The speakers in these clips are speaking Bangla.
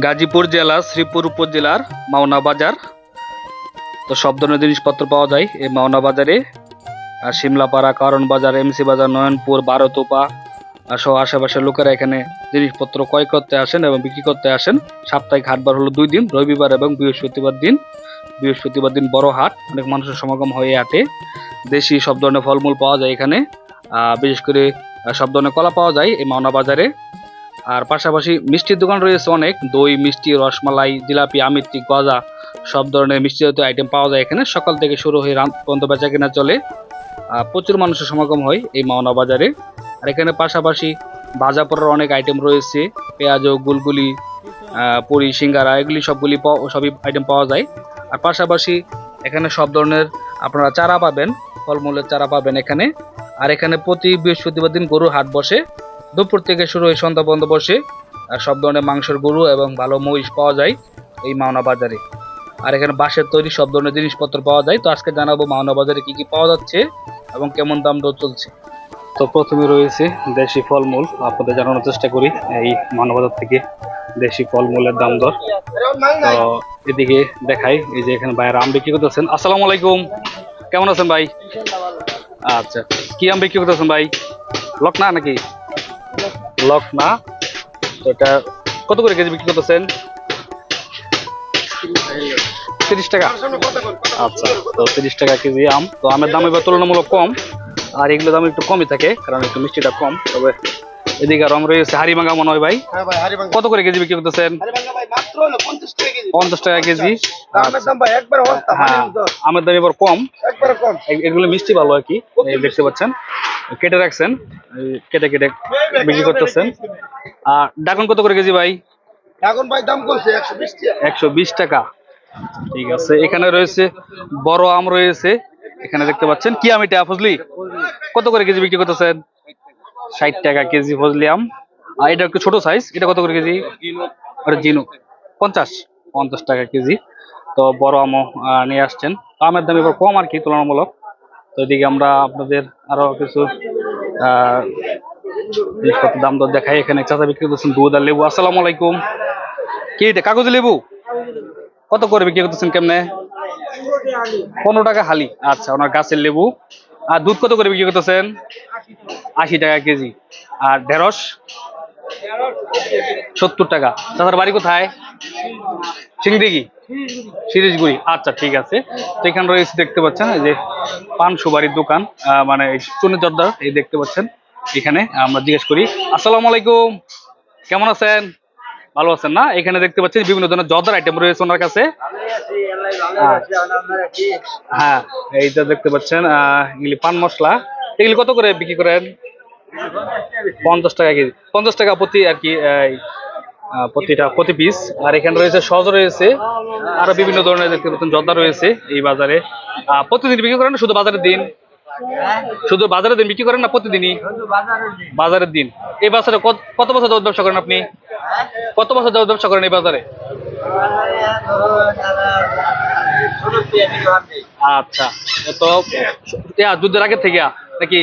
গাজীপুর জেলা, শ্রীপুর উপজেলার মাওনা বাজার। তো সব ধরনের জিনিসপত্র পাওয়া যায় এই মাওনা বাজারে। আর শিমলাপাড়া কারণ বাজার, এমসি বাজার, নয়নপুর, বারোতোপা সহ আশেপাশের লোকেরা এখানে জিনিসপত্র ক্রয় করতে আসেন এবং বিক্রি করতে আসেন। সাপ্তাহিক হাটবার হলো দুই দিন, রবিবার এবং বৃহস্পতিবার দিন। বৃহস্পতিবার দিন বড় হাট, অনেক মানুষের সমাগম হয়ে হাটে। দেশি সব ধরনের ফলমূল পাওয়া যায় এখানে। বিশেষ করে সব ধরনের কলা পাওয়া যায় এই মাওনা বাজারে। আর পাশাপাশি মিষ্টির দোকান রয়েছে অনেক। দই, মিষ্টি, রসমালাই, জিলাপি আমিত্তি গজা, সব ধরনের মিষ্টি জাতীয় আইটেম পাওয়া যায় এখানে। সকাল থেকে শুরু হয়ে রাত পর্যন্ত বেচা কেনা চলে। প্রচুর মানুষের সমাগম হয় এই মাওনা বাজারে। আর এখানে পাশাপাশি ভাজা পড়ার অনেক আইটেম রয়েছে। পেঁয়াজ, গুলগুলি পুরি, সিঙ্গারা, এগুলি সবগুলি সবই আইটেম পাওয়া যায়। আর পাশাপাশি এখানে সব ধরনের আপনারা চারা পাবেন, ফলমূলের চারা পাবেন এখানে। আর এখানে প্রতি বৃহস্পতিবার দিন গরুর হাট বসে। দুপুর থেকে শুরু হয়ে সন্ধ্যা পর্যন্ত বসে, আর সব ধরনের মাংসের গরু এবং ভালো মহিষ পাওয়া যায় এই মাওনা বাজারে। আর এখানে বাঁশের তৈরি সব ধরনের জিনিসপত্র পাওয়া যায়। তো আজকে জানাব মাওনা বাজারে কি কি পাওয়া যাচ্ছে এবং কেমন দাম দর চলছে। তো প্রথমে রয়েছে দেশি ফলমূল। আপনাদের জানানোর চেষ্টা করি, এই মাওনা বাজার থেকে দেশি ফলমূলের দাম দর। তো এদিকে দেখাই, এই যে এখানে ভাইয়ের আম বিক্রি করতেছেন। আসসালামু আলাইকুম। কেমন আছেন ভাই? আচ্ছা কি আম বিক্রি করতেছেন ভাই? লক না নাকি? লক না। তো এটা কত করে কেজি বিক্রি করতেছেন? তিরিশ টাকা। আচ্ছা তো তিরিশ টাকা কেজি আম। তো আমের দাম এবার তুলনামূলক কম আর এগুলো দাম একটু কমই থাকে কারণ একটু মিষ্টিটা কম। তবে এদিকে আর আম রয়েছে হাড়িভাঙ্গা মনে হয় ভাই। হ্যাঁ কত করে কেজি বিক্রি করতেছেন? পঞ্চাশ টাকা কেজি। হস্তা হ্যাঁ আমের দাম এবার কম। এগুলো মিষ্টি ভালো আর কি দেখতে পাচ্ছেন। কেটে রাখছেন কেটে কেটে বিক্রি করতেছেন। আর ডাকন কত করে কেজি ভাই? দাম করছে একশো বিশ টাকা। ঠিক আছে এখানে রয়েছে বড় আম রয়েছে। এখানে দেখতে পাচ্ছেন কি আম এটা ফজলি? কত করে কেজি বিক্রি করতেছেন? ষাট টাকা কেজি ফজলি আম। আর এটা একটু ছোট সাইজ এটা কত করে কেজি? ওটা জিনু পঞ্চাশ পঞ্চাশ টাকা কেজি। তো বড় আমও নিয়ে আসছেন। আমের দাম এবার কম আর কি তুলনামূলক। তো এদিকে আমরা আপনাদের আরও কিছু আহ, দাম দর দেখাই। এখানে চাচা বিক্রি করছেন দুধ আর লেবু। আসসালামু আলাইকুম। কি এটা কাগজ লেবু? কত করে বিক্রি করতেছেন কেমনে? পনেরো টাকা হালি। আচ্ছা ওনার গাছের লেবু। আর দুধ কত করে বিক্রি করতেছেন? আশি টাকা কেজি। আর ঢেঁড়স? সত্তর টাকা। তাছাড়া বাড়ি কোথায়? সিংদিঘি সিরিজগুড়ি আচ্ছা ঠিক আছে। তো এখানে রয়েছে, দেখতে পাচ্ছেন যে পান সুবারির দোকান মানে চুনি জর্দার এই দেখতে পাচ্ছেন, এখানে আমরা জিজ্ঞেস করি, আসসালামু আলাইকুম, কেমন আছেন? ভালো আছেন না? এখানে দেখতে পাচ্ছেন বিভিন্ন ধরনের জর্দার আইটেম রয়েছে ওনার কাছে। হ্যাঁ এইটা দেখতে পাচ্ছেন এগুলি পান মশলা। এগুলি কত করে বিক্রি করেন? পঞ্চাশ টাকা কেজি। পঞ্চাশ টাকা প্রতি আর কি প্রতিটা, প্রতি পিস আর এখানে রয়েছে সজ রয়েছে, আরও বিভিন্ন ধরনের দেখতে পাচ্ছেন, জর্দা রয়েছে এই বাজারে। প্রতিদিন বিক্রি করেন শুধু বাজারের দিন? শুধু বাজারের দিন বিক্রি করেন না, প্রতিদিনই? বাজারের দিন। এই বাজারে কত বছর যাবত ব্যবসা করেন আপনি? কত বছর যাবত ব্যবসা করেন এই বাজারে? আচ্ছা তো যুদ্ধের আগের থেকে, নাকি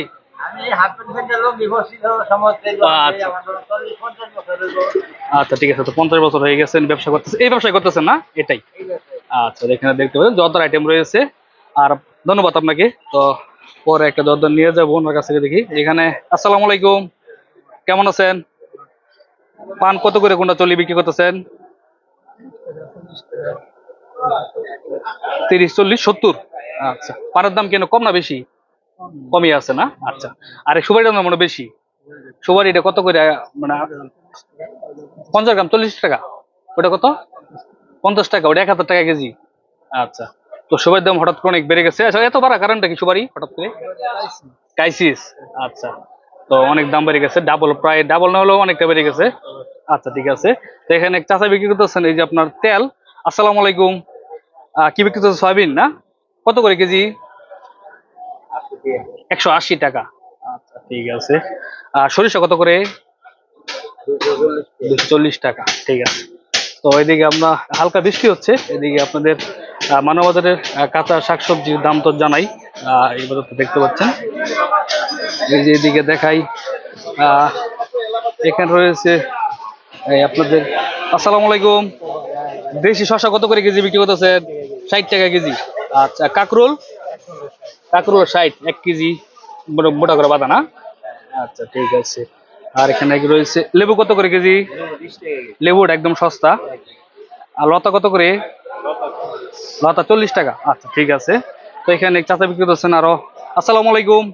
আচ্ছা। আচ্ছা ঠিক আছে তো পঞ্চাশ বছর হয়ে গেছেন ব্যবসা করতেছেন এই ব্যবসা করতেছেন না? এটাই। আচ্ছা এখানে দেখতে পাচ্ছেন জর্দার আইটেম রয়েছে। আর ধন্যবাদ আপনাকে। তো পরে একটা জর্দার নিয়ে যাব ওনার কাছ থেকে দেখি। এখানে আসসালামু আলাইকুম। কেমন আছেন? পান কত করে কোনটা চলি বিক্রি করতেছেন? তিরিশ চল্লিশ সত্তর। আচ্ছা পানের দাম কেন কম না বেশি? কমই আছে না? আচ্ছা। আর এই সুপারির দাম মনে বেশি। সুপারি এটা কত করে মানে পঞ্চাশ গ্রাম, চল্লিশ টাকা। ওটা কত? পঞ্চাশ টাকা, ওটা এক হাজার টাকা কেজি। আচ্ছা। তো সুপারির দাম হঠাৎ করে অনেক বেড়ে গেছে। আচ্ছা এত বাড়া কারণটা কি সুপারি, হঠাৎ করে? ক্রাইসিস। আচ্ছা। তো অনেক দাম বেড়ে গেছে, ডাবল, প্রায় ডাবল না হলেও অনেকটা বেড়ে গেছে। আচ্ছা ঠিক আছে। তো এখানে চাচা বিক্রি করতেছেন, এই যে আপনার তেল। আসসালামু আলাইকুম। কি বিক্রি করতেছে সয়াবিন না? কত করে কেজি? একশো আশি টাকা। আচ্ছা ঠিক আছে। আর সরিষা কত করে? চল্লিশ টাকা ঠিক আছে। তো এদিকে আমরা হালকা বৃষ্টি হচ্ছে এদিকে আপনাদের মানবাজারের কাঁচা শাকসবজির দাম তো জানাই তো দেখতে পাচ্ছেন। এই যে এদিকে দেখাই আহ, এখানে রয়েছে আপনাদের আসসালামু আলাইকুম। দেশি শশা কত করে কেজি বিক্রি করতেছে ষাট টাকা কেজি। আচ্ছা কাকরোল? কাকরোল ষাট এক কেজি মোটা- করে না? আচ্ছা ঠিক আছে। আর এখানে রয়েছে? লেবু কত করে কেজি? লেবুটা একদম সস্তা। আর লতা কত করে? লতা চল্লিশ টাকা। আচ্ছা ঠিক আছে। তো এখানে চাচা বিক্রি করছেন আরও। আসসালামু আলাইকুম।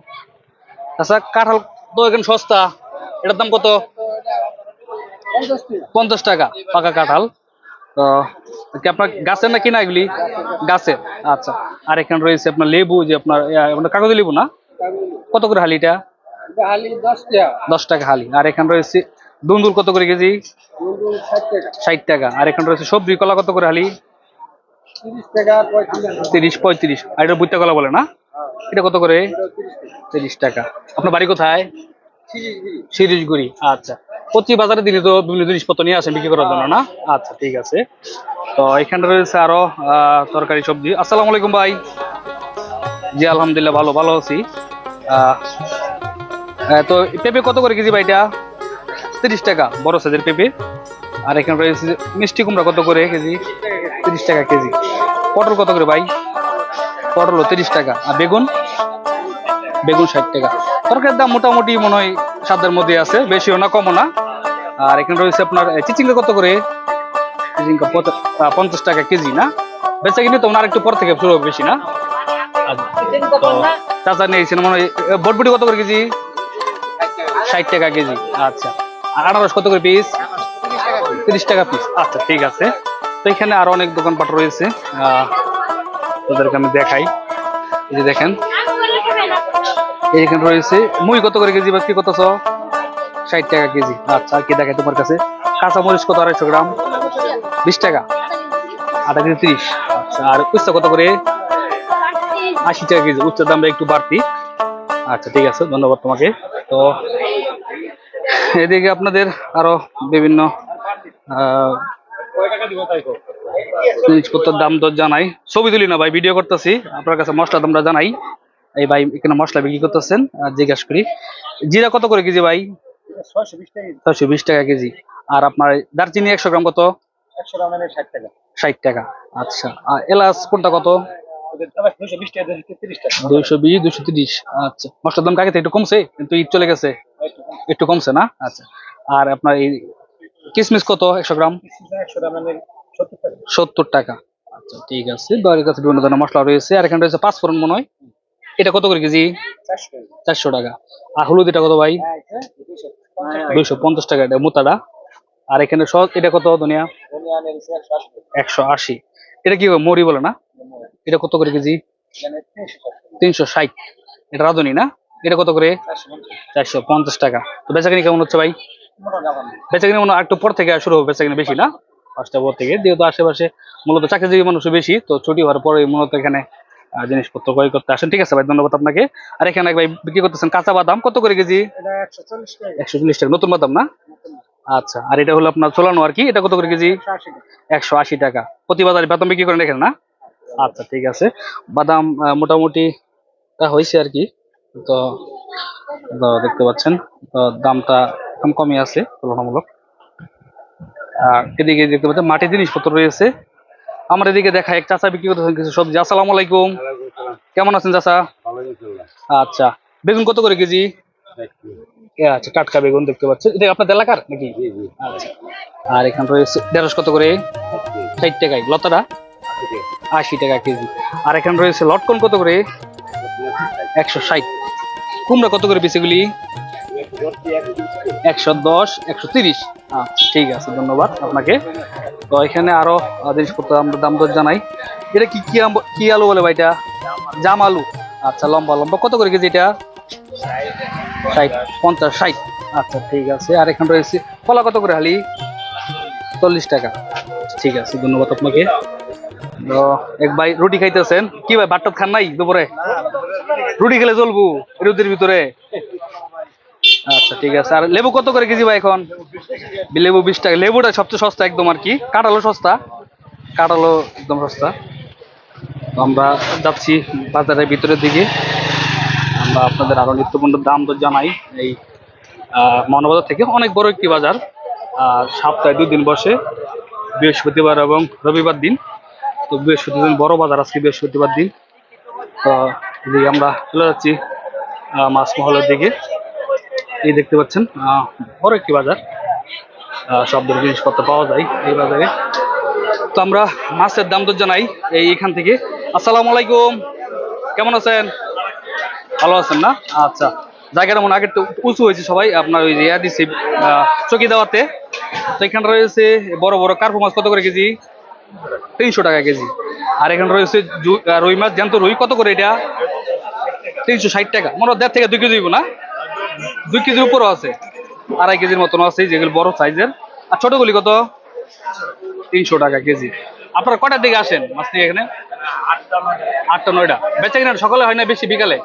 আচ্ছা কাঁঠাল তো এখানে সস্তা। এটার দাম কত? পঞ্চাশ টাকা। পাকা কাঁঠাল। তো আপনার গাছের না কিনা এগুলি? গাছের আচ্ছা আর এখানে রয়েছে আপনার লেবু যে আপনার আপনার কাগজি লেবু না? কত করে হালিটা দশ টাকা। হালি। আর এখানে রয়েছে দুন্দুল কত করে কেজি? ষাট টাকা। আর এখানে রয়েছে সবজি কলা কত করে হালি? তিরিশ পঁয়ত্রিশ আর এটা বুইতা কলা বলে না? এটা কত করে? তিরিশ টাকা। আপনার বাড়ি কোথায়? সিরিজগুড়ি। আচ্ছা। প্রতি বাজারে দিনে তো বিভিন্ন জিনিসপত্র নিয়ে আসেন বিক্রি করার জন্য, না? আচ্ছা ঠিক আছে। তো এখানে রয়েছে আরও তরকারি, সবজি। আসসালামু আলাইকুম ভাই। জি, আলহামদুলিল্লাহ, ভালো ভালো আছি। তো পেঁপে কত করে কেজি ভাইটা তিরিশ টাকা, বড় সাইজের পেঁপে। আর এখানে রয়েছে মিষ্টি কুমড়া কত করে কেজি? তিরিশ টাকা কেজি। পটল কত করে ভাই? পটল তিরিশ টাকা। আর বেগুন? বেগুন ষাট টাকা। তরকারির দাম মোটামুটি মনে হয় সাদের মধ্যে আছে বেশিও না কমও না। আর এখানে রয়েছে আপনার চিচিঙ্গা কত করে? চিচিঙ্গা পঞ্চাশ টাকা কেজি না? বেচা কিনে তো আর একটু পর থেকে শুরু হবে বেশি না। চাচা নিয়েছেন মনে হয় বটবটি কত করে কেজি? ষাট টাকা কেজি আচ্ছা। আর আনারস কত করে পিস তিরিশ টাকা পিস আচ্ছা ঠিক আছে। তো এখানে আরও অনেক দোকানপাট রয়েছে আহ, ওদেরকে আমি দেখাই। যে দেখেন এইখানে রয়েছে, মুই কত করে কেজি বাকি কত ষাট টাকা কেজি। আচ্ছা কি দেখাই তোমার কাছে? কাঁচা মরিচ কত, আড়াইশো গ্রাম? বিশ টাকা। আটা কেজি তিরিশ। আচ্ছা আর উচ্চা কত করে? আশি টাকা কেজি। উচ্চের দামটা একটু বাড়তি। আচ্ছা ঠিক আছে, ধন্যবাদ তোমাকে। তো, এদিকে আপনাদের আরও বিভিন্ন জিনিসপত্রের দাম দর জানাই। ছবি তুলি না ভাই, ভিডিও করতেছি। আপনার কাছে মশলা দামটা জানাই। এই ভাই এখানে মশলা বিক্রি করতেছেন জিজ্ঞাসা করি। জিরা কত করে কেজি ভাই? ছয়শো বিশ টাকা কেজি। আর আপনার দারচিনি একশো গ্রাম কত? ষাট টাকা। আচ্ছা আর এলাচ কোনটা কত? দুইশো বিশ, দুইশো তিরিশ। আচ্ছা মশলার একটু কমছে? কিন্তু চলে গেছে। একটু কমছে না? আচ্ছা আর আপনার এই কত একশো গ্রাম? সত্তর টাকা। আচ্ছা ঠিক আছে। বিভিন্ন ধরনের মশলা রয়েছে। আর এখানে রয়েছে মনে হয়। এটা কত করে কেজি? চারশো। টাকা। আর হলুদ এটা কত ভাই? দুইশো পঞ্চাশ টাকা এটা মোতাটা। আর এখানে সব এটা কত দুনিয়া একশো আশি। এটা কি মরি বলে না? এটা কত করে কেজি? তিনশো ষাট। এটা রাঁধুনি না? এটা কত করে? চারশো পঞ্চাশ টাকা। তো বেচাকিনি কেমন হচ্ছে ভাই? বেচাকিনি মনে হয় একটু পর থেকে শুরু হবে বেচাকিনি বেশি না? পাঁচটা পর থেকে যেহেতু আশেপাশে মূলত চাকরিজীবী মানুষ বেশি তো ছুটি হওয়ার পরে মূলত এখানে জিনিসপত্র ক্রয় করতে আসেন। ঠিক আছে ভাই ধন্যবাদ আপনাকে। আর এখানে এক ভাই বিক্রি করতেছেন কাঁচা বাদাম। কত করে কেজি? একশো চল্লিশ টাকা নতুন বাদাম না? আচ্ছা আর এটা হলো আপনার চলানো আর কি। এটা কত করে কেজি? একশো আশি টাকা। প্রতি বাজারে বাদাম বিক্রি করেন এখানে না? আচ্ছা ঠিক আছে। বাদাম মোটামুটি তা হয়েছে আর কি। তো তো দেখতে পাচ্ছেন তো দামটা কম কমই আছে তুলনামূলক। আর এদিকে দেখতে পাচ্ছেন মাটির জিনিসপত্র রয়েছে। আমার এদিকে দেখা এক চাচা বিক্রি করতেছেন কিছু সবজি। আসসালামু আলাইকুম। কেমন আছেন চাচা? আচ্ছা বেগুন কত করে কেজি? আচ্ছা টাটকা বেগুন দেখতে পাচ্ছেন। এটা আপনাদের এলাকার নাকি? আচ্ছা। আর এখানে রয়েছে ঢেঁড়স কত করে? ষাট টাকায়। লতাটা? আশি টাকা কেজি। আর এখানে রয়েছে লটকন কত করে? একশো ষাট। কুমড়া কত করে পিসেগুলি একশো দশ একশো তিরিশ। আচ্ছা ঠিক আছে ধন্যবাদ আপনাকে। তো এখানে আরও জিনিসপত্র আমরা দাম দর জানাই। এটা কি কি কি আলু বলে ভাইটা জাম আলু। আচ্ছা লম্বা লম্বা। কত করে কেজি এটা? ষাট, পঞ্চাশ, ষাট। আচ্ছা ঠিক আছে। আর এখানে রয়েছে কলা কত করে হালি? চল্লিশ টাকা। ঠিক আছে, ধন্যবাদ আপনাকে। তো এক ভাই রুটি খাইতেছেন। কি ভাই ভাত খান নাই দুপুরে? রুটি খেলে চলবো রুটির ভিতরে। আচ্ছা ঠিক আছে। আর লেবু কত করে কেজি ভাই এখন? লেবু বিশ টাকা। লেবুটা সবচেয়ে সস্তা একদম আর কি। কাঁঠালও সস্তা। কাঁঠালও একদম সস্তা। আমরা যাচ্ছি বাজারের ভিতরের দিকে। আমরা আপনাদের আরও নিত্যপণ্যের দাম তো জানাই। এই আহ, মহানবাজার থেকে অনেক বড় একটি বাজার। সপ্তাহে দুই দিন বসে। বৃহস্পতিবার এবং রবিবার দিন। তো বৃহস্পতিবার বড় বাজার আজকে বৃহস্পতিবার দিন। তো আমরা চলে যাচ্ছি মাছ মহলের দিকে। এই দেখতে পাচ্ছেন বড় একটি বাজার। সব ধরনের জিনিসপত্র পাওয়া যায় এই বাজারে। তো আমরা মাছের দাম তো জানাই এই এখান থেকে। আসসালামু আলাইকুম। কেমন আছেন? ভালো আছেন না? আচ্ছা জায়গাটা মনে হয় আগে একটু উঁচু হয়েছে সবাই। আপনার ওই ইয়া দিচ্ছে চকি দেওয়াতে। তো এখানে রয়েছে বড় বড় কার্পু মাছ কত করে কেজি? তিনশো টাকা কেজি। আর এখানে রয়েছে রুই মাছ, জ্যান্ত রুই। কত করে এটা? তিনশো ষাট টাকা। মনে হয় দেড় থেকে দুই কেজি না? দুই কেজির উপরও আছে আড়াই কেজির মতন আছে যেগুলো বড় সাইজের। আর ছোটগুলি কত? তিনশো টাকা কেজি। আপনারা কটার দিকে আসেন মাছ নিয়ে এখানে? আটটা নয়টা। বেচা কিনা সকালে হয় না বেশি বিকালে?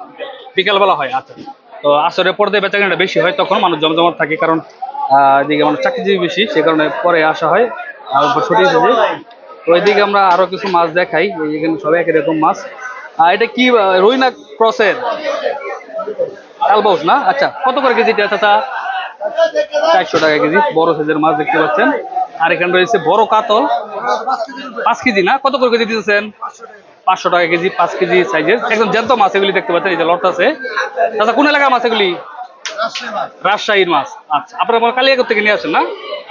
বিকালবেলা হয় আচ্ছা। তো আসরের পর দিয়ে বেচা কিনাটা বেশি হয় তখন মানুষ জমজমাট থাকে কারণ এদিকে মানুষ চাকরিজীবী বেশি সে কারণে পরে আসা হয়। আর ছুটি তো ওইদিকে আমরা আরও কিছু মাছ দেখাই এখানে সবাই একই রকম মাছ। এটা কি আহ, রুই না ক্রসের? কালবাউস না? আচ্ছা কত করে কেজিটা চাচা? চারশো টাকা কেজি, বড় সাইজের মাছ দেখতে পাচ্ছেন। আর এখানে রয়েছে বড় কাতল। পাঁচ কেজি না? কত করে কেজি দিতেছেন? পাঁচশো টাকা কেজি, পাঁচ কেজি সাইজের। একদম জ্যান্ত মাছ এগুলি দেখতে পাচ্ছেন, এই যে লট আছে। আচ্ছা কোন এলাকার মাছ এগুলি? রাজশাহীর মাছ। আচ্ছা আপনারা আমার কালিয়াকর থেকে নিয়ে আসেন না?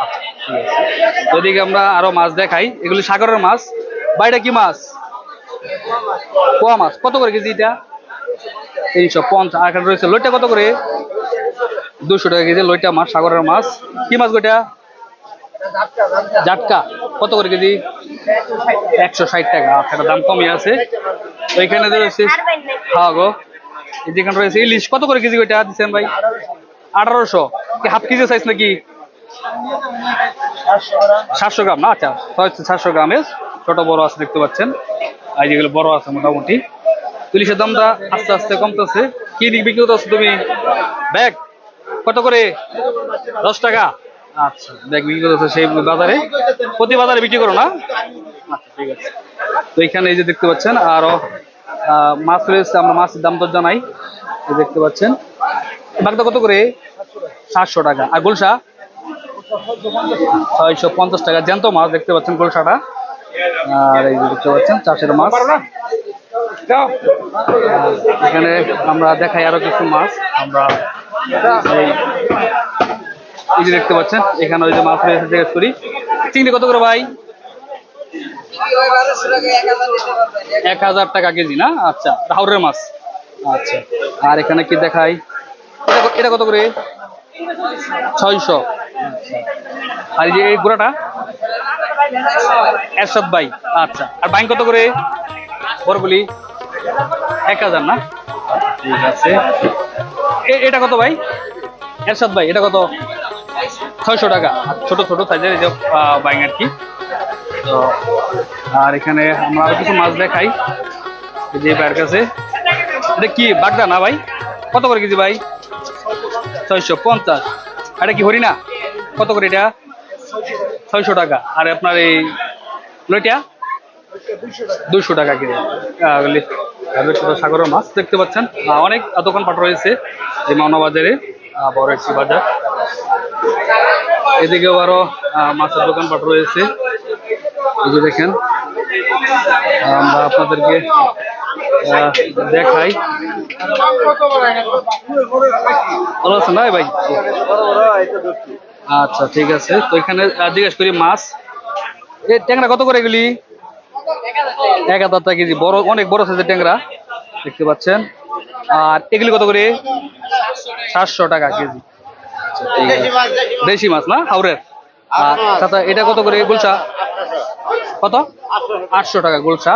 আচ্ছা আমরা আরও মাছ দেখাই, এগুলি সাগরের মাছ। বাইরে কি মাছ? পোয়া মাছ। কত করে কেজি এটা? তিনশো পঞ্চাশ। আর রয়েছে লইটা কত করে? দুশো টাকা কেজি লইটা মাছ, সাগরের মাছ। কি মাছ গোটা? জাটকা। কত করে কেজি? একশো ষাট টাকা। আচ্ছা দাম কমই আছে। তো এখানে রয়েছে হ্যাঁ গো। যেখানে রয়েছে ইলিশ, কত করে কেজি ওইটা দিচ্ছেন ভাই? আঠারোশো। কি হাফ কেজি সাইজ নাকি? সাতশো গ্রাম না? আচ্ছা সাতশো গ্রামের। ছোট বড় আছে দেখতে পাচ্ছেন। আর যেগুলো বড় আছে মোটামুটি। ইলিশের দামটা আস্তে আস্তে কমতেছে। কি বিক্রি করতেছো তুমি? ব্যাগ। কত করে? দশ টাকা। আচ্ছা ব্যাগ বিক্রি করতেছো সেই বাজারে। প্রতি বাজারে বিক্রি করো না? আচ্ছা ঠিক আছে। তো এখানে এই যে দেখতে পাচ্ছেন আরও আহ, মাছ রয়েছে আমরা মাছের দাম তো জানাই। এই দেখতে পাচ্ছেন। বাগদা কত করে? সাতশো টাকা। আর গোলসা? ছয়শো পঞ্চাশ টাকা। জ্যান্ত মাছ দেখতে পাচ্ছেন গোলসাটা। আর এই যে দেখতে পাচ্ছেন চাষের মাছ। এখানে আমরা দেখাই আরও কিছু মাছ। আমরা এই- যে দেখতে পাচ্ছেন। এখানে ওই যে মাছ রয়েছে জিজ্ঞেস করি চিংড়ি কত করে ভাই? এক হাজার টাকা কেজি, না? আচ্ছা হাওড়ের মাছ। আচ্ছা আর এখানে কি দেখাই? এটা কত করে? ছয়শো। আর এই যে এই গুড়াটা? এরশাদ ভাই আচ্ছা। আর বাইন কত করে? বরগুলি এক হাজার না? ঠিক আছে। এটা কত ভাই? এরশাদ ভাই এটা কত? ছয়শো টাকা। ছোট ছোট সাইজের এই যে বাইং আর কি? তো আর এখানে আমরা আরও কিছু মাছ দেখাই। যে ভাইয়ের কাছে। এটা কি বাগদা না ভাই? কত করে কেজি ভাই? ছয়শো পঞ্চাশ। এটা কি হরিণা? কত করে এটা? ছয়শো টাকা। আর আপনার এই লইটা? দুশো টাকা ছোট সাগরের মাছ দেখতে পাচ্ছেন। অনেক দোকানপাট রয়েছে এই মাওনা বাজারে বড় একটি বাজার। এদিকেও আরও মাছের দোকানপাট রয়েছে। এই যে দেখেন আমরা আপনাদেরকে দেখাই। ভালো আছেন না ভাই? আচ্ছা ঠিক আছে। তো এখানে জিজ্ঞেস করি মাছ। এই ট্যাংরা কত করে এগুলি? এক হাজার টাকা কেজি, বড়, অনেক বড় সাইজের ট্যাংরা, দেখতে পাচ্ছেন। আর এগুলি কত করে? সাতশো টাকা কেজি। আচ্ছা। দেশি মাছ না? হাওড়ের তাতা এটা কত করে গুলশা? কত? আটশো টাকা গুলশা।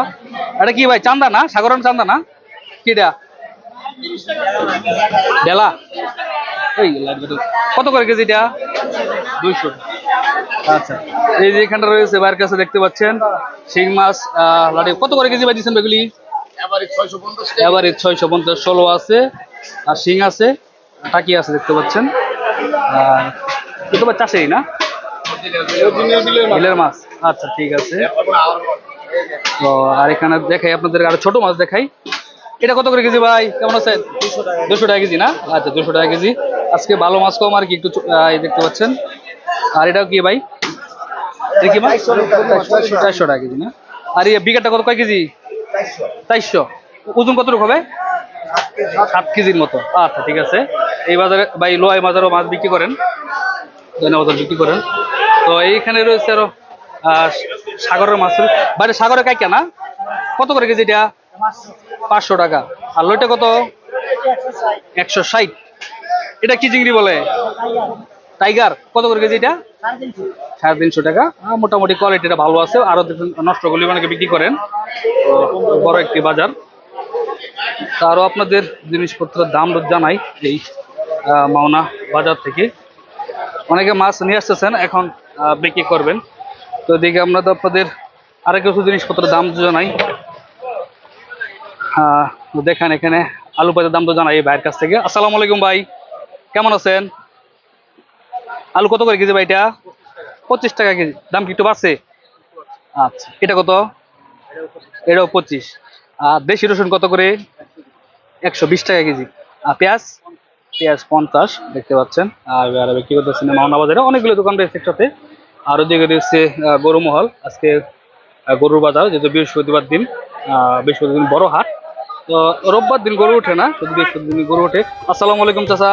এটা কি ভাই, চান্দা না? সাগরন চান্দা না? কিটা লাগবে কত করে কেজিটা? দুইশো। আচ্ছা। এই যে এখানটা রয়েছে বাইরের কাছে দেখতে পাচ্ছেন শিং মাছ আহ, কত করে কেজি ভাই দিচ্ছেন বেগুলি এবারে ছয়শো পঞ্চাশ ষোলো আছে আর শিং আছে টাকি আছে দেখতে পাচ্ছেন। আর কিন্তু বা চাষেরই না? বিলের মাছ। আচ্ছা ঠিক আছে। তো আর এখানে দেখাই আপনাদের আরও ছোট মাছ দেখাই। এটা কত করে কেজি ভাই? কেমন আছেন দুশো টাকা কেজি। না? আচ্ছা দুশো টাকা কেজি। আজকে ভালো মাছ কম আর কি একটু দেখতে পাচ্ছেন। আর এটাও কি ভাই? চারশো টাকা। কেজি না? আর এই বিঘাটা কত? কয় কেজি? চারশো। ওজন কতটুকু হবে? সাত কেজির মতো। আচ্ছা ঠিক আছে। এই বাজারে ভাই লোহাই বাজারও মাছ বিক্রি করেন। দৈনা বাজার বিক্রি করেন। তো এইখানে রয়েছে আরও সাগরের মাছ। বাইরে সাগরে কাইকা না? কত করে কেজি এটা? পাঁচশো টাকা। আর লইটা কত? একশো ষাট। এটা কি চিংড়ি বলে? টাইগার, কত করে কেজি এটা? সাড়ে তিনশো টাকা। মোটামুটি কোয়ালিটিটা ভালো আছে, আরও নষ্ট করলে অনেকে বিক্রি করেন। বড় একটি বাজার। তা আরও আপনাদের জিনিসপত্রের দাম জানাই এই মাওনা বাজার থেকে। অনেকে মাছ নিয়ে আসতেছেন, এখন বিক্রি করবেন। তো এদিকে আমরা তো আপনাদের আরও কিছু জিনিসপত্রের দাম জানাই। দেখেন এখানে আলু পেঁয়াজের দাম তো জানাই ভাইয়ের কাছ থেকে। আসসালামু আলাইকুম ভাই, কেমন আছেন? আলু কত করে কেজি ভাই এটা? পঁচিশ টাকা কেজি। দাম কি একটু বাড়ছে? আচ্ছা। এটা কত? এটাও পঁচিশ। আর দেশি রসুন কত করে? একশো বিশ টাকা কেজি। আর পেঁয়াজ? পেঁয়াজ পঞ্চাশ দেখতে পাচ্ছেন। আর আর বিক্রি করতেছেন মাওনা বাজারে অনেকগুলো দোকান রয়েছে একসাথে। আর ওদিকে রয়েছে গরু মহল। আজকে গরুর বাজার যেহেতু বৃহস্পতিবার দিন বৃহস্পতিবার দিন বড় হাট। তো রোববার দিন গরু ওঠে না বৃহস্পতিবার দিন গরু ওঠে। আসসালামু আলাইকুম চাচা।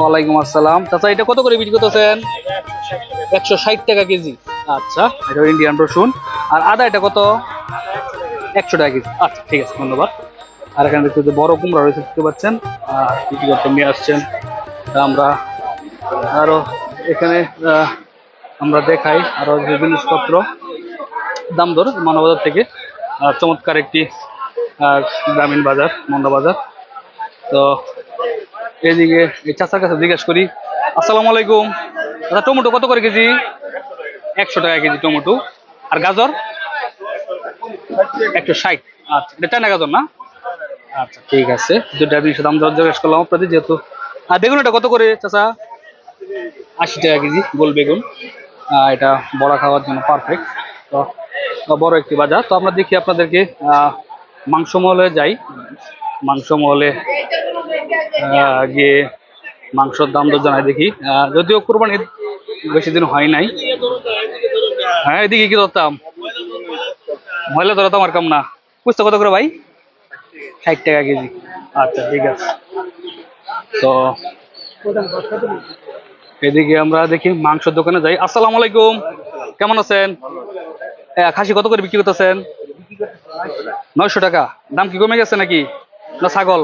ওয়ালাইকুম আসসালাম। চাচা এটা কত করে বিক্রি করতেছেন? একশো ষাট টাকা কেজি। আচ্ছা এটা ইন্ডিয়ান রসুন। আর আদা এটা কত? একশো টাকা কেজি। আচ্ছা ঠিক আছে ধন্যবাদ। আর এখানে দেখতে যে বড় কুমড়া রয়েছে দেখতে পাচ্ছেন? আহ, বিক্রি করতে নিয়ে আসছেন। আমরা আরও এখানে আমরা দেখাই আরও যে জিনিসপত্র। দাম দর মানবাজার থেকে চমৎকার একটি গ্রামীণ বাজার মন্দা বাজার। তো এদিকে চাচার কাছে জিজ্ঞেস করি, আসসালামু আলাইকুম। আচ্ছা টমেটো কত করে কেজি? একশো টাকা কেজি টমেটো। আর গাজর? একশো ষাট। আচ্ছা এটা চায়না গাজর না? আচ্ছা ঠিক আছে। দুটা জিনিসের দাম দর জিজ্ঞেস করলাম আপনাদের, যেহেতু আর বেগুন এটা কত করে চাচা? আশি টাকা কেজি, গোল বেগুন। এটা বড়া খাওয়ার জন্য পারফেক্ট তো বড় একটি বাজার। তো আমরা দেখি আপনাদেরকে মাংস মহলে যাই। মাংস মহলে গিয়ে মাংসর দাম দর জানাই দেখি। যদিও কোরবানি বেশি দিন হয় নাই। হ্যাঁ এদিকে কি ধরতাম? মহিলা ধরা তো আমার কাম না। বুঝতে কত করে ভাই? ষাট টাকা কেজি। আচ্ছা ঠিক আছে। তো এদিকে আমরা দেখি মাংসের দোকানে যাই। আসসালামু আলাইকুম। কেমন আছেন? খাসি কত করে বিক্রি করতেছেন? নয়শো টাকা। দাম কি কমে গেছে নাকি? না, ছাগল?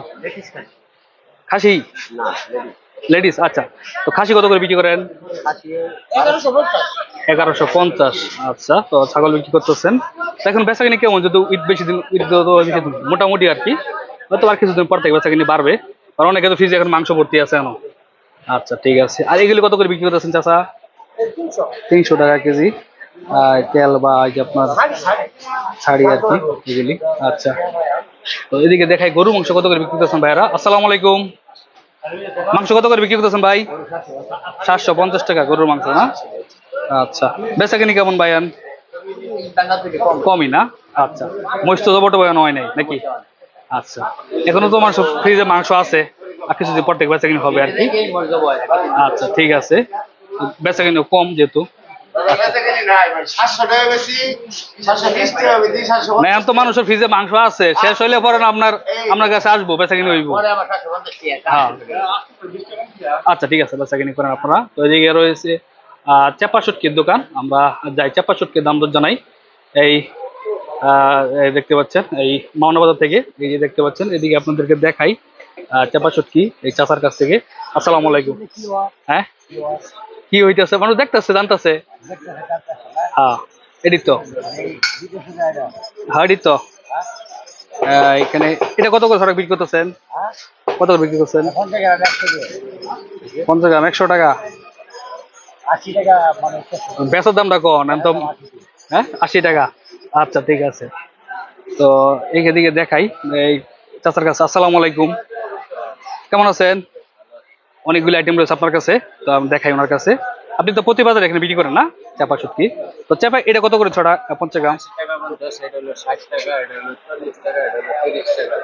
খাসি? লেডিস। আচ্ছা। তো খাসি কত করে বিক্রি করেন? এগারোশো পঞ্চাশ। আচ্ছা তো ছাগল বিক্রি করতেছেন। এখন বেচা কিনি কেমন? যদি ঈদ বেশি দিন ঈদ মোটামুটি আর কি। হয়তো আর কিছুদিন পর থেকে বেচা কিনি বাড়বে। কারণ অনেকে তো ফ্রিজে এখন মাংস ভর্তি আছে এখন। আচ্ছা ঠিক আছে। আর এগুলি কত করে বিক্রি করতেছেন চাচা? তিনশো টাকা কেজি। আর তেল বা আপনার শাড়ি আর কি এগুলি। আচ্ছা। তো এদিকে দেখাই গরু মাংস কত করে বিক্রি করতেছেন ভাইরা আসসালামু আলাইকুম। মাংস কত করে বিক্রি করতেছেন ভাই? সাতশো পঞ্চাশ টাকা গরুর মাংস, না? আচ্ছা বেচা কিনি কেমন ভাইয়ান? কমই না? আচ্ছা মস্ত তো বটো বয়ান হয় নাই, নাকি? আচ্ছা এখনও তো মাংস, ফ্রিজে মাংস আছে, আর কিছুদিন পর থেকে বেচা কিনি হবে আর কি। আচ্ছা ঠিক আছে, বেচা কিনি কম যেহেতু। এখন তো মানুষের ফ্রিজে মাংস আছে শেষ হইলে পরে না আপনার আপনার কাছে আসব বেচা কিনি হইব। আচ্ছা ঠিক আছে বেচা কিনি করেন আপনারা। তো এদিকে রয়েছে চাপা শুটকির দোকান। আমরা যাই চাপা শুটকির দাম দর জানাই। এই দেখতে পাচ্ছেন এই মাওনা বাজার থেকে এই যে দেখতে পাচ্ছেন এদিকে আপনাদেরকে দেখাই চাপা শুটকি এই চাচার কাছ থেকে। আসসালামু আলাইকুম। হ্যাঁ? কি হইতেছে? মানুষ দেখতেছে, জানতেছে। হ্যাঁ হ্যাঁ এখানে, এটা কত করে বিক্রি করতেছেন? পঞ্চাশ একশো টাকা। বেচার হ্যাঁ আশি টাকা। আচ্ছা ঠিক আছে। তো এইখান দেখাই। এই চাচার কাছে আসসালামু আলাইকুম। কেমন আছেন? অনেকগুলো আইটেম রয়েছে আপনার কাছে, তো আমি দেখাই ওনার কাছে। আপনি তো প্রতি বাজারে এখানে বিক্রি করেন না? চাপা সত্যি তো চাপা, এটা কত করে ছড়া? পঞ্চাশ গ্রাম।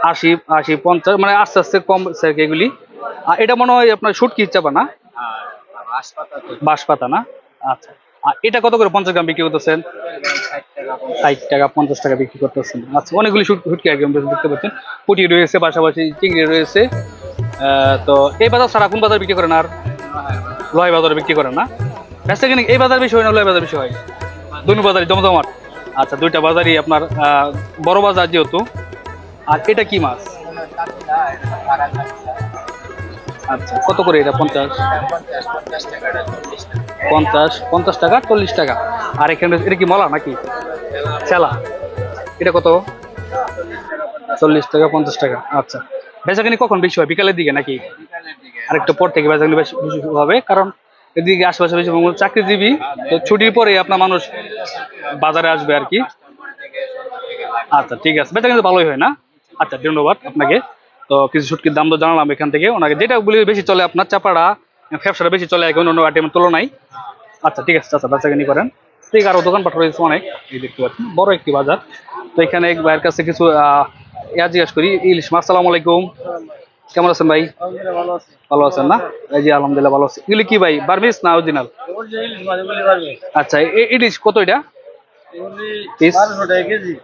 আশি আশি, পঞ্চাশ মানে আস্তে আস্তে কম স্যার এগুলি। আর এটা মনে হয় আপনার শুটকি চাপা না? বাঁশ পাতা তো বাঁশ পাতা না? আচ্ছা। আর এটা কত করে পঞ্চাশ গ্রাম বিক্রি করতেছেন? ষাট টাকা, পঞ্চাশ টাকা বিক্রি করতেছেন। আচ্ছা অনেকগুলি শুট- শুটকি আইটেম দেখতে পাচ্ছেন। পুটি রয়েছে, পাশাপাশি চিংড়ি রয়েছে। তো এই বাজার ছাড়া কোন বাজার বিক্রি করেন আর? লয় বাজারে বিক্রি করেন না? ব্যস্ত কিনে এই বাজার বেশি হয় না, লয় বাজার বেশি হয়? দুই বাজারই, জমজমাট? আচ্ছা দুইটা বাজারই আপনার বড় বাজার যেহেতু। আর এটা কি মাছ? আচ্ছা কত করে এটা? পঞ্চাশ? পঞ্চাশ পঞ্চাশ টাকা, চল্লিশ টাকা। আর এখানে এটা কি মলা নাকি? চেলা। এটা কত? চল্লিশ টাকা, পঞ্চাশ টাকা। আচ্ছা। বেচাকিনি কখন বেশি হয়? বিকালের দিকে নাকি? আরেকটু পর থেকে বেচাকিনি বেশি হবে, কারণ এদিকে আশেপাশে বেশি চাকরিজীবী, তো ছুটির পরে আপনার মানুষ বাজারে আসবে আর কি। আচ্ছা ঠিক আছে। বেচা কিন্তু ভালোই হয় না? আচ্ছা ধন্যবাদ আপনাকে। তো কিছু শুটকির দাম তো জানালাম এখান থেকে। ওনাকে যেটা গুলি বেশি চলে আপনার চাপাড়া, ব্যবসাটা বেশি চলে এখন অন্য আইটেমের তুলনায়। আচ্ছা ঠিক আছে আচ্ছা বেচাকিনি করেন। ঠিক আরও দোকানপাট রয়েছে অনেক। এই দেখতে পাচ্ছেন, বড় একটি বাজার। তো এখানে এক ভাইয়ের কাছে কিছু ইয়া জিজ্ঞেস করি ইলিশ মাছ সালাম আলাইকুম। কেমন আছেন ভাই? ভালো আছেন না? এই যে আলহামদুলিল্লাহ ভালো আছি। এগুলি কি ভাই বার্মিস না অরিজিনাল? আচ্ছা ইলিশ কত এটা?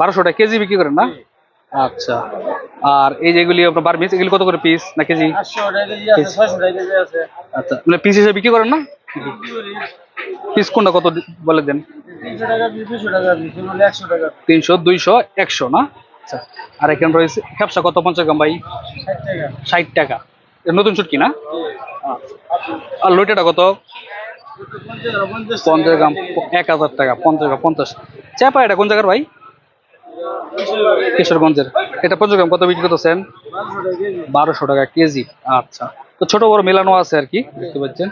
বারোশো টাকা কেজি। বিক্রি করেন না? আচ্ছা আর এই যেগুলি আপনার বার্মিস এগুলি কত করে পিস না কেজি? আচ্ছা মানে পিস হিসেবে বিক্রি করেন না? পিস কোনটা কত বলে দেন? তিনশো দুইশো একশো না? আচ্ছা। আর এখানে রয়েছে ব্যবসা কত পঞ্চাশ গ্রাম ভাই? ষাট টাকা। নতুন শুটকি না? আর লোটেটা কত? পঞ্চাশ গ্রাম, এক হাজার টাকা, পঞ্চাশ গ্রাম, পঞ্চাশ। চেপা এটা কোন জায়গার ভাই? কিশোরগঞ্জের। এটা পঞ্চাশ গ্রাম কত বিক্রি করতেছেন? বারোশো টাকা কেজি। আচ্ছা। তো ছোট বড় মেলানো আছে আর কি, দেখতে পাচ্ছেন।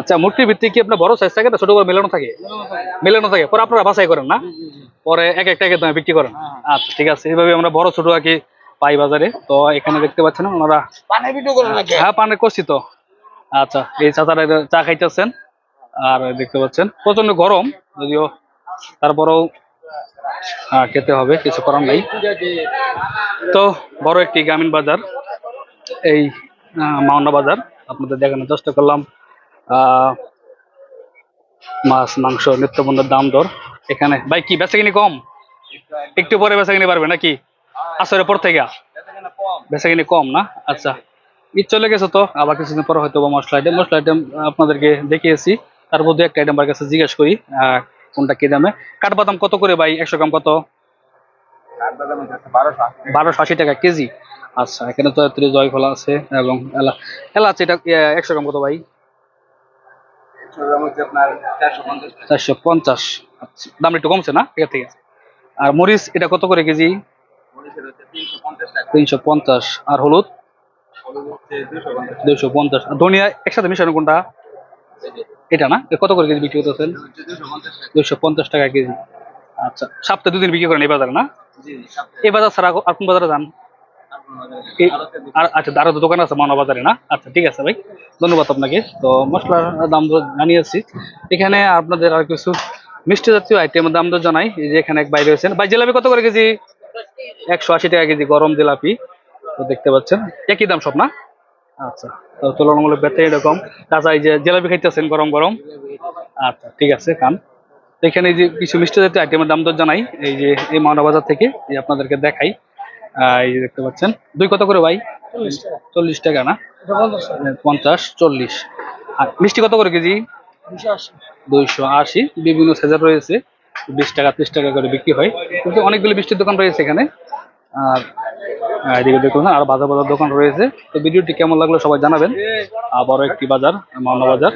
আচ্ছা মূর্তি ভিত্তি কি আপনার বড় সাইজ থাকে না ছোট বড় মেলানো থাকে? মেলানো থাকে। পরে আপনারা বাছাই করেন না? পরে এক একটা এক দামে বিক্রি করেন? আচ্ছা ঠিক আছে। এইভাবে আমরা বড় ছোট আর কি পাই বাজারে। তো এখানে দেখতে পাচ্ছেন ওনারা হ্যাঁ পানে করছি তো। আচ্ছা এই চাচারা চা খাইতেছেন। আর দেখতে পাচ্ছেন প্রচণ্ড গরম যদিও তারপরেও খেতে হবে কিছু করার নাই। তো বড় একটি গ্রামীণ বাজার এই মাওনা বাজার। আপনাদের দেখানোর চেষ্টা করলাম আহ, মাছ মাংস নিত্যপণ্যের দাম দর। এখানে। ভাই, কি, বেচা কিনি কম? একটু পরে বেচা কিনি পারবে নাকি? আসরের পর থেকে? বেচা কিনি কম না? আচ্ছা। ঈদ চলে গেছে তো? আবার কিছুদিন পরে হয়তো বা মশলা আইটেম মশলা আইটেম আপনাদেরকে দেখিয়েছি। তার মধ্যে একটা আইটেম আমার কাছে জিজ্ঞেস করি কোনটা কি দামে? কাঠবাদাম কত করে ভাই? একশো গ্রাম কত? বারোশো আশি টাকা কেজি। আচ্ছা এখানে তো ত্রিশ জয় ফলা আছে এবং এলা, এলাচ এটা একশো গ্রাম কত ভাই? চারশো পঞ্চাশ আচ্ছা দাম একটু কমছে না? এর থেকে আর মরিচ এটা কত করে কেজি? তিনশো পঞ্চাশ আর হলুদ? দুইশো পঞ্চাশ ধনিয়া একসাথে মিশানো কোনটা? এটা না? কত করে কেজি বিক্রি করতেছেন? দুইশো পঞ্চাশ টাকা। কেজি। আচ্ছা সপ্তাহে দুদিন বিক্রি করেন এই বাজারে না? এই বাজার ছাড়া আর কোন বাজারে যান? আচ্ছা তো দোকান আছে মানা বাজারে না? আচ্ছা ঠিক আছে ভাই। ধন্যবাদ আপনাকে। তো মশলার দাম জানিয়েছি এখানে আপনাদের আর কিছু মিষ্টি জাতীয় আইটেমের দাম তো জানাই। এই যে এখানে এক বাইরে রয়েছেন। ভাই, জিলাপি কত করে কেজি? একশো আশি টাকা কেজি, গরম জিলাপি। তো দেখতে পাচ্ছেন। একই দাম সব, না? আচ্ছা তো তুলনামূলক বেতন এরকম। কাঁচা এই যে জিলাপি খাইতেছেন গরম গরম। আচ্ছা ঠিক আছে, খান। এখানে যে কিছু মিষ্টি জাতীয় আইটেমের দাম দর জানাই। এই যে এই মাওনা বাজার থেকে আপনাদেরকে দেখাই। এই যে দেখতে পাচ্ছেন। দুই কত করে ভাই? চল্লিশ টাকা। না? পঞ্চাশ চল্লিশ। আর মিষ্টি কত করে কেজি? দুইশো আশি। বিভিন্ন সাইজের রয়েছে। বিশ টাকা ত্রিশ টাকা করে বিক্রি হয়। কিন্তু অনেকগুলো মিষ্টির দোকান রয়েছে এখানে। আর এদিকে দেখুন আর বাজার বাজার দোকান রয়েছে। তো ভিডিওটি কেমন লাগল সবাই জানাবেন। আবারও একটি বাজার মাওনা বাজার।